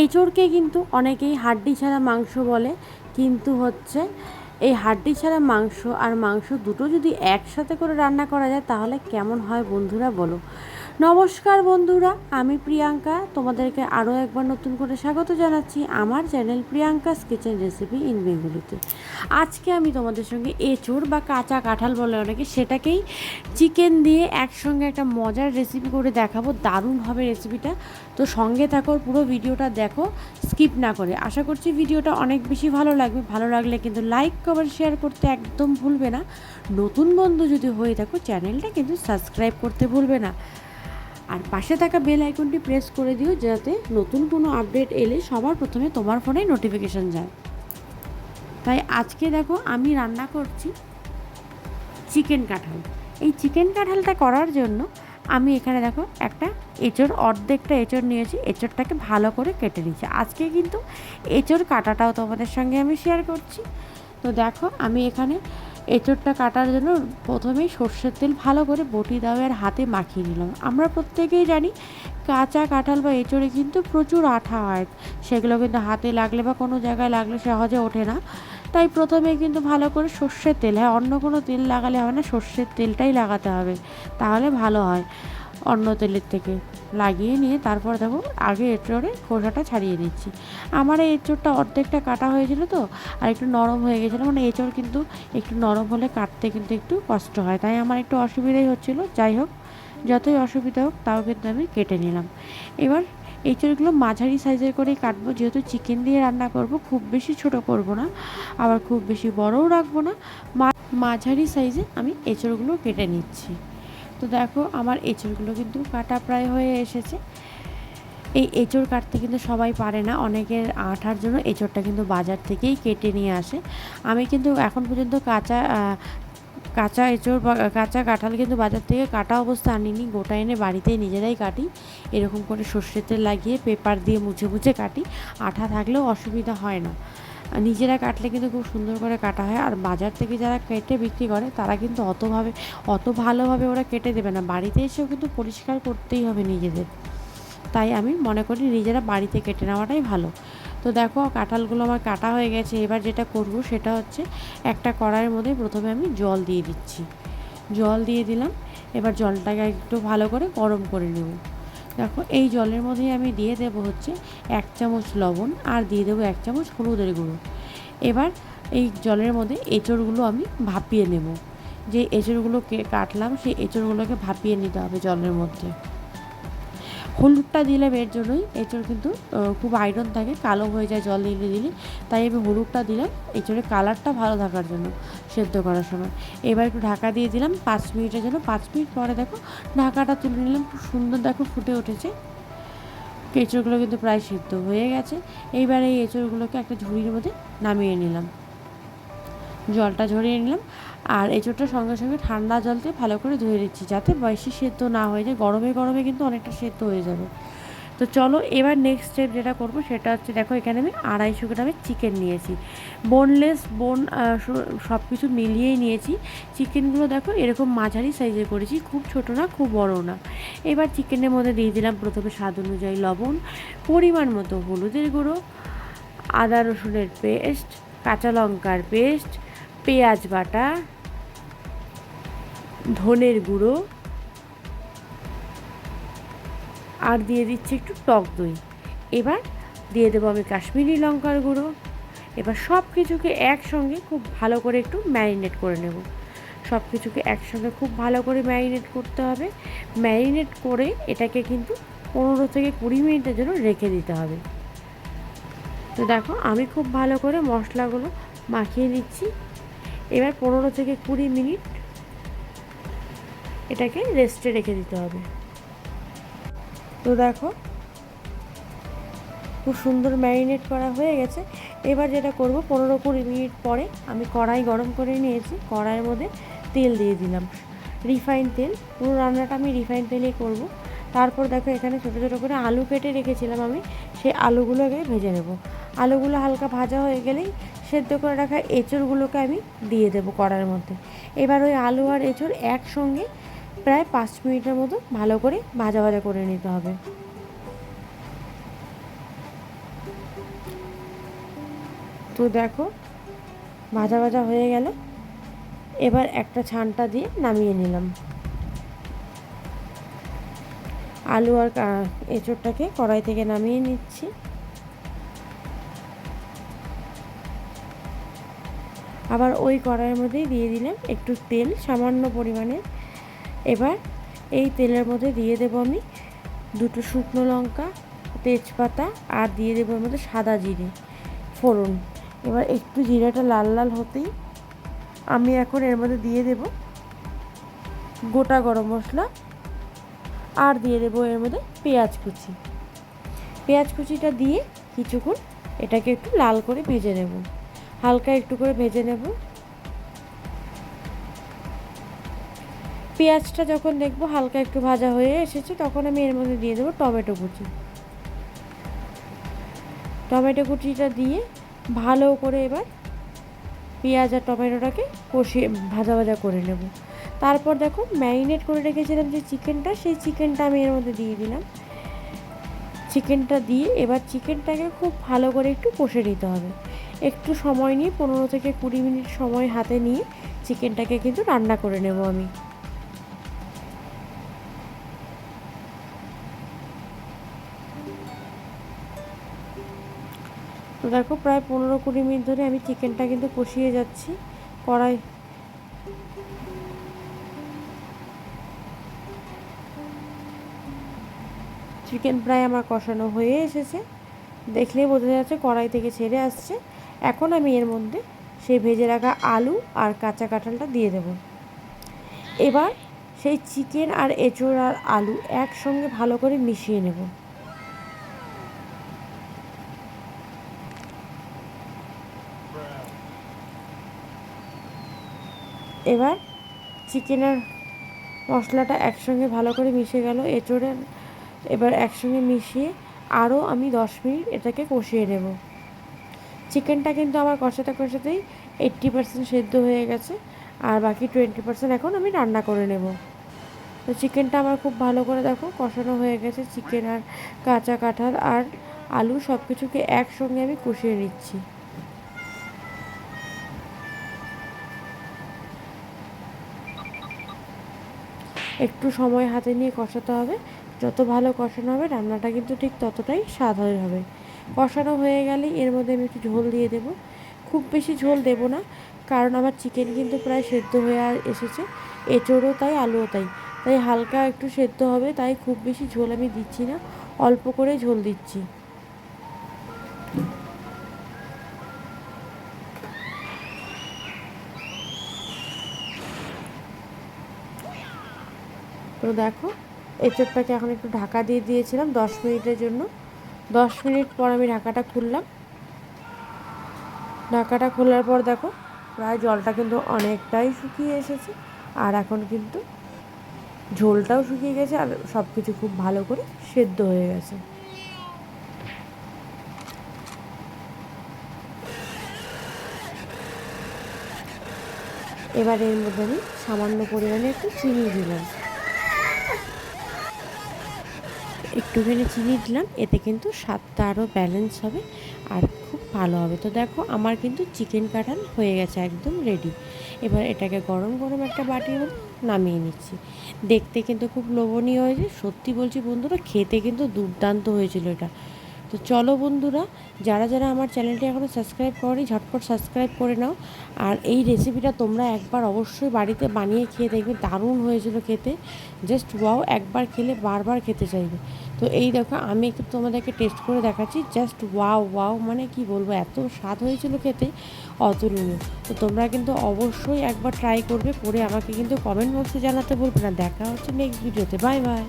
এঁচোড়কে কিন্তু অনেকেই হাড্ডি ছাড়া মাংস বলে, কিন্তু হচ্ছে এই হাড্ডি ছাড়া মাংস আর মাংস দুটো যদি একসাথে করে রান্না করা যায়, তাহলে কেমন হয় বন্ধুরা বলো। নমস্কার বন্ধুরা, আমি প্রিয়াঙ্কা। তোমাদেরকে আরও একবার নতুন করে স্বাগত জানাচ্ছি আমার channel Priyanka's kitchen recipe in বেঙ্গলিতে আজকে আমি তোমাদের সঙ্গে এঁচোড় বা কাঁচা কাঁঠাল বলে অনেকে সেটাকেই চিকেন দিয়ে একসঙ্গে একটা মজার রেসিপি করে দেখাবো দারুণ হবে রেসিপিটা তো সঙ্গে থাকো, পুরো ভিডিওটা দেখো স্কিপ না করে। আশা করছি ভিডিওটা অনেক বেশি ভালো লাগবে। ভালো লাগলে কিন্তু লাইক কমেন্ট শেয়ার করতে একদম ভুলবে না। নতুন বন্ধু যদি হয়ে থাকো, চ্যানেলটা কিন্তু সাবস্ক্রাইব করতে ভুলবে না। আর পাশে থাকা বেল আইকনটি প্রেস করে দিও যাতে নতুন কোনো আপডেট এলে সবার প্রথমে তোমার ফোনে নোটিফিকেশান যায়। তাই আজকে দেখো আমি রান্না করছি চিকেন কাঁঠাল। এই চিকেন কাঁঠালটা করার জন্য আমি এখানে দেখো একটা এঁচড়, অর্ধেকটা এঁচড় নিয়েছি, এঁচড়টাকে ভালো করে কেটে নিয়েছি। আজকে কিন্তু এঁচড় কাটাটাও তোমাদের সঙ্গে আমি শেয়ার করছি। তো দেখো আমি এখানে এঁচড়টা কাটার জন্য প্রথমেই সর্ষের তেল ভালো করে বটি আর হাতে মাখিয়ে নিলাম। আমরা প্রত্যেকেই জানি কাঁচা কাঁঠাল বা এঁচড়ে কিন্তু প্রচুর আঠা হয়। সেগুলো কিন্তু হাতে লাগলে বা কোনো জায়গায় লাগলে সহজে ওঠে না। তাই প্রথমে কিন্তু ভালো করে সর্ষের তেল হ্যাঁ অন্য কোনো তেল লাগালে হবে না, সর্ষের তেলটাই লাগাতে হবে। তাহলে ভালো হয়। অন্য তেলের থেকে। লাগিয়ে নিয়ে তারপর দেখো আগে এঁচড়ে খোসাটা ছাড়িয়ে নিচ্ছি আমার এই এঁচড়টা অর্ধেকটা কাটা হয়েছিল তো, আর একটু নরম হয়ে গেছিল। মানে এঁচড় কিন্তু একটু নরম হলে কাটতে কিন্তু একটু কষ্ট হয়। তাই আমার একটু অসুবিধাই হচ্ছিল। যাই হোক, যতই অসুবিধা হোক, তাও কিন্তু আমি কেটে নিলাম। এবার এঁচড়গুলো মাঝারি সাইজের করেই কাটবো। যেহেতু চিকেন দিয়ে রান্না করব, খুব বেশি ছোট করব না, আবার খুব বেশি বড়ও রাখব না। মাঝারি সাইজে আমি এঁচড়গুলো কেটে নিচ্ছি। তো দেখো, আমার এঁচড়গুলো কিন্তু কাটা প্রায় হয়ে এসেছে। এই এঁচড় কাটতে কিন্তু সবাই পারে না। অনেকের আঠার জন্য এঁচড়টা কিন্তু বাজার থেকেই কেটে নিয়ে আসে। আমি কিন্তু এখন পর্যন্ত কাঁচা কাঁচা এঁচড় বা, কাঁচা কাঁঠাল কিন্তু বাজার থেকে কাটা অবস্থা আনিনি। গোটা এনে বাড়িতেই নিজেরাই কাটি। এরকম করে সর্ষের তেল লাগিয়ে পেপার দিয়ে মুছে মুছে কাটি। আঠা থাকলেও অসুবিধা হয় না। নিজেরা কাটলে কিন্তু খুব সুন্দর করে কাটা হয়। আর বাজার থেকে যারা কেটে বিক্রি করে, তারা কিন্তু অতভাবে, অত ভালোভাবে ওরা কেটে দেবে না। বাড়িতে এসেও কিন্তু পরিষ্কার করতেই হবে নিজেদের। তাই আমি মনে করি নিজেরা বাড়িতে কেটে নেওয়াটাই ভালো। তো দেখো, কাঁঠালগুলো আমার কাটা হয়ে গেছে। এবার যেটা করব সেটা হচ্ছে একটা কড়াইয়ের মধ্যে প্রথমে আমি জল দিয়ে দিচ্ছি। জল দিয়ে দিলাম। এবার জলটাকে একটু ভালো করে গরম করে নেব। দেখো, এই জলের মধ্যে আমি দিয়ে দেবো হচ্ছে এক চামচ লবণ আর দিয়ে দেবো এক চামচ হলুদের গুঁড়ো। এবার এই জলের মধ্যে এঁচড়গুলো আমি ভাপিয়ে নেব। যে এঁচড়গুলোকে কাটলাম, সেই এঁচড়গুলোকে ভাপিয়ে নিতে হবে জলের মধ্যে। হলুদটা দিলে এর জন্যই। এঁচড় কিন্তু খুব আয়রন থাকে, কালো হয়ে যায় জল দিলে দিলে। তাই আমি হলুদটা দিলাম। এঁচড়ের কালারটা ভালো থাকার জন্য সেদ্ধ করার সময়। এবার একটু ঢাকা দিয়ে দিলাম পাঁচ মিনিটের জন্য। পাঁচ মিনিট পরে দেখো, ঢাকাটা তুলে নিলাম। খুব সুন্দর দেখো ফুটে উঠেছে। এঁচড়গুলো কিন্তু প্রায় সিদ্ধ হয়ে গেছে। এইবার এই এঁচড়গুলোকে একটা ঝুড়ির মধ্যে নামিয়ে নিলাম। জলটা ঝরিয়ে নিলাম। আর এঁচোড়টা সঙ্গে সঙ্গে ঠান্ডা জলতে ভালো করে ধুয়ে দিচ্ছি যাতে বেশি সেদ্ধ না হয়ে যায়। গরমে গরমে কিন্তু অনেকটা সেদ্ধ হয়ে যাবে। তো চলো এবার নেক্সট স্টেপ যেটা করব সেটা হচ্ছে দেখো এখানে আমি আড়াইশো গ্রামের চিকেন নিয়েছি। বোনলেস বোন সব কিছু মিলিয়েই নিয়েছি। চিকেনগুলো দেখো এরকম মাঝারি সাইজে করেছি, খুব ছোট না, খুব বড় না। এবার চিকেনের মধ্যে দিয়ে দিলাম প্রথমে স্বাদ অনুযায়ী লবণ, পরিমাণ মতো হলুদের গুঁড়ো, আদা রসুনের পেস্ট কাঁচা লঙ্কার পেস্ট পেঁয়াজ বাটা, ধনের গুঁড়ো, আর দিয়ে দিচ্ছি একটু টক দই। এবার দিয়ে দেবো আমি কাশ্মীরি লঙ্কার গুঁড়ো। এবার সব কিছুকে একসঙ্গে খুব ভালো করে একটু ম্যারিনেট করে নেব। সব কিছুকে একসঙ্গে খুব ভালো করে ম্যারিনেট করতে হবে। ম্যারিনেট করে এটাকে কিন্তু পনেরো থেকে কুড়ি মিনিটের জন্য রেখে দিতে হবে। তো দেখো, আমি খুব ভালো করে মশলাগুলো মাখিয়ে নিচ্ছি। এবার পনেরো থেকে কুড়ি মিনিট এটাকে রেস্টে রেখে দিতে হবে। তো দেখো, খুব সুন্দর ম্যারিনেট করা হয়ে গেছে। এবার যেটা করব, পনেরো কুড়ি মিনিট পরে আমি কড়াই গরম করে নিয়েছি, কড়াইয়ের মধ্যে তেল দিয়ে দিলাম। রিফাইন তেল, পুরো রান্নাটা আমি রিফাইন তেলেই করব। তারপর দেখো, এখানে ছোটো ছোটো করে আলু কেটে রেখেছিলাম আমি, সেই আলুগুলোকে ভেজে নেব। আলুগুলো হালকা ভাজা হয়ে গেলেই সেদ্ধ করে রাখা এঁচড়গুলোকে আমি দিয়ে দেবো কড়ার মধ্যে। এবার ওই আলু আর এঁচড় একসঙ্গে প্রায় পাঁচ মিনিটের মতো ভালো করে ভাজা ভাজা করে নিতে হবে। তো দেখো, ভাজা ভাজা হয়ে গেল। এবার একটা ছানটা দিয়ে নামিয়ে নিলাম। আলু আর এঁচোড়টাকে কড়াই থেকে নামিয়ে নিচ্ছি। আবার ওই কড়াইয়ের মধ্যেই দিয়ে দিলাম একটু তেল, সামান্য পরিমাণে। এবার এই তেলের মধ্যে দিয়ে দেবো আমি দুটো শুকনো লঙ্কা, তেজপাতা আর দিয়ে দেবো এর মধ্যে সাদা জিরে, ফোড়ন। এবার একটু জিরাটা লাল লাল হতেই আমি এখন এর মধ্যে দিয়ে দেব গোটা গরম মশলা আর দিয়ে দেবো এর মধ্যে পেঁয়াজ কুচি। পেঁয়াজ কুচিটা দিয়ে কিছুক্ষণ এটাকে একটু লাল করে ভেজে নেব। হালকা একটু করে ভেজে নেব। পেঁয়াজটা যখন দেখব হালকা একটু ভাজা হয়ে এসেছে, তখন আমি এর মধ্যে দিয়ে দেবো টমেটো কুচি। টমেটো কুচিটা দিয়ে ভালো করে এবার পেঁয়াজ আর টমেটোটাকে কষিয়ে ভাজা ভাজা করে নেব। তারপর দেখো ম্যারিনেট করে রেখেছিলাম যে চিকেনটা, সেই চিকেনটা আমি এর মধ্যে দিয়ে দিলাম। চিকেনটা দিয়ে এবার চিকেনটাকে খুব ভালো করে একটু কষে নিতে হবে। একটু সময় নিয়ে পনেরো থেকে কুড়ি মিনিট সময় হাতে নিয়ে চিকেনটাকে কিন্তু রান্না করে নেব আমি। তো দেখো প্রায় পনেরো কুড়ি মিনিট ধরে আমি চিকেনটা কিন্তু কষিয়ে যাচ্ছি। কড়াই চিকেন প্রায় আমার কষানো হয়ে এসেছে। দেখলেই বোঝা যাচ্ছে কড়াই থেকে ছেড়ে আসছে। এখন আমি এর মধ্যে সেই ভেজে রাখা আলু আর কাঁচা কাঁঠালটা দিয়ে দেব। এবার সেই চিকেন আর এঁচোড় আর আলু একসঙ্গে ভালো করে মিশিয়ে নেব। এবার চিকেনের মশলাটা একসঙ্গে ভালো করে মিশে গেল এঁচোড়ের এবার একসঙ্গে মিশিয়ে আরও আমি দশ মিনিট এটাকে কষিয়ে নেব। চিকেনটা কিন্তু আমার কষাতে কষাতেই এইট্টি পার্সেন্ট সেদ্ধ হয়ে গেছে আর বাকি টোয়েন্টি পার্সেন্ট এখন আমি রান্না করে নেব। তো চিকেনটা আমার খুব ভালো করে দেখো কষানো হয়ে গেছে। চিকেন আর কাঁচা কাঁঠাল আর আলু সব কিছুকে একসঙ্গে আমি কষিয়ে নিচ্ছি। একটু সময় হাতে নিয়ে কষাতে হবে। যত ভালো কষানো হবে, রান্নাটা কিন্তু ঠিক ততটাই স্বাদ হয়ে হবে। কষানো হয়ে গেলে এর মধ্যে আমি একটু ঝোল দিয়ে দেব। খুব বেশি ঝোল দেব না, কারণ আমার চিকেন কিন্তু প্রায় সেদ্ধ হয়ে এসেছে। এঁচোড়ও তাই, আলুও তাই। তাই হালকা একটু সেদ্ধ হবে, তাই খুব বেশি ঝোল আমি দিচ্ছি না, অল্প করে ঝোল দিচ্ছি। তো দেখো এঁচোড়টাকে এখন একটু ঢাকা দিয়ে দিয়েছিলাম দশ মিনিটের জন্য। দশ মিনিট পর আমি ঢাকাটা খুললাম। ঢাকাটা খোলার পর দেখো, প্রায় জলটা কিন্তু অনেকটাই শুকিয়ে এসেছে। আর এখন কিন্তু ঝোলটাও শুকিয়ে গেছে আর সব কিছু খুব ভালো করে সেদ্ধ হয়ে গেছে। এবার এর মধ্যে আমি সামান্য পরিমাণে একটু চিনি দিলাম। একটুখানি চিনি দিলাম, এতে কিন্তু স্বাদটা আরও ব্যালেন্স হবে আর খুব ভালো হবে। তো দেখো, আমার কিন্তু চিকেন কাটান হয়ে গেছে একদম রেডি এবার এটাকে গরম গরম একটা বাটির মধ্যে নামিয়ে নিচ্ছি। দেখতে কিন্তু খুব লোভনীয় হয়েছে। সত্যি বলছি বন্ধুরা, খেতে কিন্তু দুর্দান্ত হয়েছিল এটা। তো চলো বন্ধুরা, যারা যারা আমার চ্যানেলটি এখনও সাবস্ক্রাইব করনি, ঝটপট সাবস্ক্রাইব করে নাও। আর এই রেসিপিটা তোমরা একবার অবশ্যই বাড়িতে বানিয়ে খেয়ে দেখবে, দারুণ হয়েছিল খেতে। জাস্ট ওয়াও একবার খেলে বারবার খেতে চাইবে। তো এই দেখো, আমি একটু তোমাদেরকে টেস্ট করে দেখাচ্ছি। জাস্ট ওয়াও ওয়াও মানে কি বলব, এত স্বাদ হয়েছিল খেতে, অতুলনীয়। তো তোমরা কিন্তু অবশ্যই একবার ট্রাই করবে, করে আমাকে কিন্তু কমেন্ট বক্সে জানাতে বলবে না। দেখা হচ্ছে নেক্সট ভিডিওতে বাই বাই